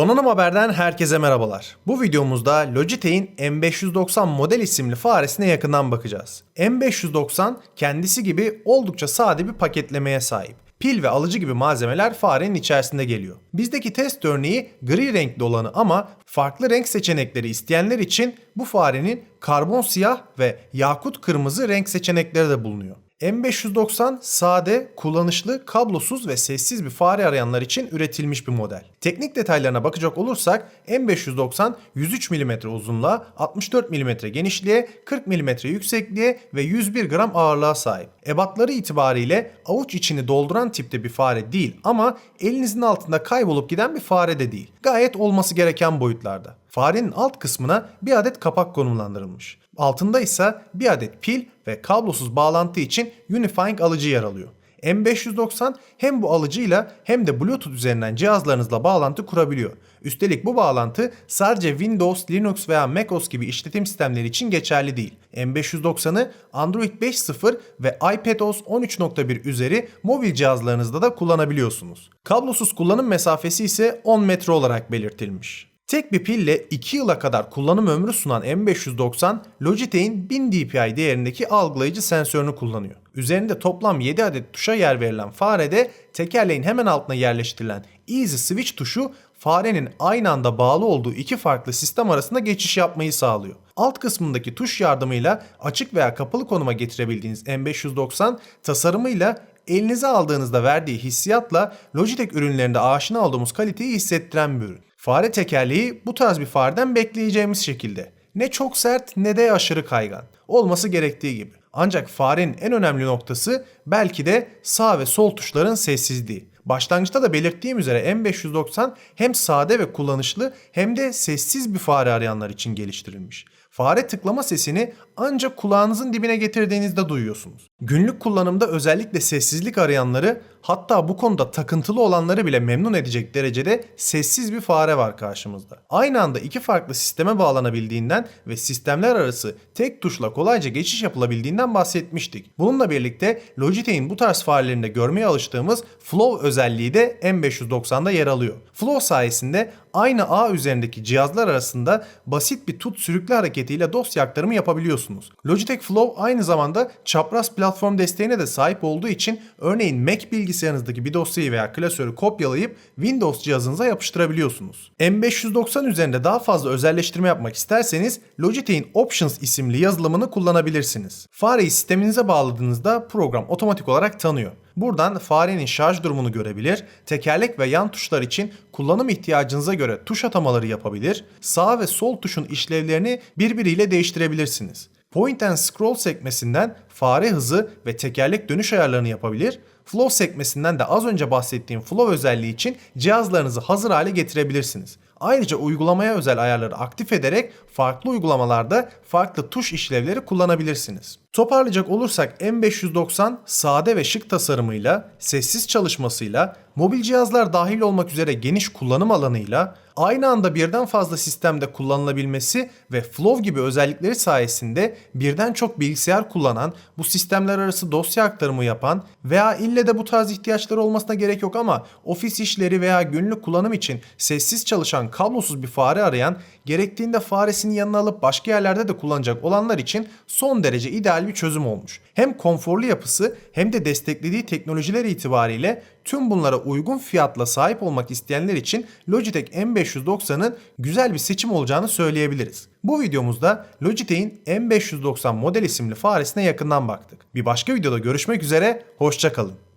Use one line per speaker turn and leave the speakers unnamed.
Donanım Haber'den herkese merhabalar. Bu videomuzda Logitech'in M590 model isimli faresine yakından bakacağız. M590 kendisi gibi oldukça sade bir paketlemeye sahip. Pil ve alıcı gibi malzemeler farenin içerisinde geliyor. Bizdeki test örneği gri renkli olanı ama farklı renk seçenekleri isteyenler için bu farenin karbon siyah ve yakut kırmızı renk seçenekleri de bulunuyor. M590 sade, kullanışlı, kablosuz ve sessiz bir fare arayanlar için üretilmiş bir model. Teknik detaylarına bakacak olursak M590 103 mm uzunluğa, 64 mm genişliğe, 40 mm yüksekliğe ve 101 gram ağırlığa sahip. Ebatları itibariyle avuç içini dolduran tipte bir fare değil ama elinizin altında kaybolup giden bir fare de değil. Gayet olması gereken boyutlarda. Farenin alt kısmına bir adet kapak konumlandırılmış. Altında ise bir adet pil ve kablosuz bağlantı için Unifying alıcı yer alıyor. M590 hem bu alıcıyla hem de Bluetooth üzerinden cihazlarınızla bağlantı kurabiliyor. Üstelik bu bağlantı sadece Windows, Linux veya macOS gibi işletim sistemleri için geçerli değil. M590'ı Android 5.0 ve iPadOS 13.1 üzeri mobil cihazlarınızda da kullanabiliyorsunuz. Kablosuz kullanım mesafesi ise 10 metre olarak belirtilmiş. Tek bir pille 2 yıla kadar kullanım ömrü sunan M590, Logitech'in 1000 dpi değerindeki algılayıcı sensörünü kullanıyor. Üzerinde toplam 7 adet tuşa yer verilen farede tekerleğin hemen altına yerleştirilen Easy Switch tuşu farenin aynı anda bağlı olduğu iki farklı sistem arasında geçiş yapmayı sağlıyor. Alt kısmındaki tuş yardımıyla açık veya kapalı konuma getirebildiğiniz M590 tasarımıyla elinize aldığınızda verdiği hissiyatla Logitech ürünlerinde aşina olduğumuz kaliteyi hissettiren bir ürün. Fare tekerleği bu tarz bir fareden bekleyeceğimiz şekilde. Ne çok sert ne de aşırı kaygan. Olması gerektiği gibi. Ancak farenin en önemli noktası belki de sağ ve sol tuşların sessizliği. Başlangıçta da belirttiğim üzere M590 hem sade ve kullanışlı hem de sessiz bir fare arayanlar için geliştirilmiş. Fare tıklama sesini ancak kulağınızın dibine getirdiğinizde duyuyorsunuz. Günlük kullanımda özellikle sessizlik arayanları hatta bu konuda takıntılı olanları bile memnun edecek derecede sessiz bir fare var karşımızda. Aynı anda iki farklı sisteme bağlanabildiğinden ve sistemler arası tek tuşla kolayca geçiş yapılabildiğinden bahsetmiştik. Bununla birlikte Logitech'in bu tarz farelerinde görmeye alıştığımız Flow özelliği de M590'da yer alıyor. Flow sayesinde aynı ağ üzerindeki cihazlar arasında basit bir tut sürükle hareketiyle dosya aktarımı yapabiliyorsunuz. Logitech Flow aynı zamanda çapraz platform desteğine de sahip olduğu için örneğin Mac bilgisayarınızdaki bir dosyayı veya klasörü kopyalayıp Windows cihazınıza yapıştırabiliyorsunuz. M590 üzerinde daha fazla özelleştirme yapmak isterseniz Logitech'in Options isimli yazılımını kullanabilirsiniz. Fareyi sisteminize bağladığınızda program otomatik olarak tanıyor. Buradan farenin şarj durumunu görebilir, tekerlek ve yan tuşlar için kullanım ihtiyacınıza göre tuş atamaları yapabilir, sağ ve sol tuşun işlevlerini birbiriyle değiştirebilirsiniz. Point and Scroll sekmesinden fare hızı ve tekerlek dönüş ayarlarını yapabilir, Flow sekmesinden de az önce bahsettiğim Flow özelliği için cihazlarınızı hazır hale getirebilirsiniz. Ayrıca uygulamaya özel ayarları aktif ederek farklı uygulamalarda farklı tuş işlevleri kullanabilirsiniz. Toparlayacak olursak M590 sade ve şık tasarımıyla, sessiz çalışmasıyla, mobil cihazlar dahil olmak üzere geniş kullanım alanıyla, aynı anda birden fazla sistemde kullanılabilmesi ve Flow gibi özellikleri sayesinde birden çok bilgisayar kullanan, bu sistemler arası dosya aktarımı yapan veya ille de bu tarz ihtiyaçları olmasına gerek yok ama ofis işleri veya günlük kullanım için sessiz çalışan kablosuz bir fare arayan, gerektiğinde faresini yanına alıp başka yerlerde de kullanacak olanlar için son derece ideal bir çözüm olmuş. Hem konforlu yapısı hem de desteklediği teknolojiler itibariyle tüm bunlara uygun fiyatla sahip olmak isteyenler için Logitech M590'ın güzel bir seçim olacağını söyleyebiliriz. Bu videomuzda Logitech'in M590 model isimli faresine yakından baktık. Bir başka videoda görüşmek üzere, hoşçakalın.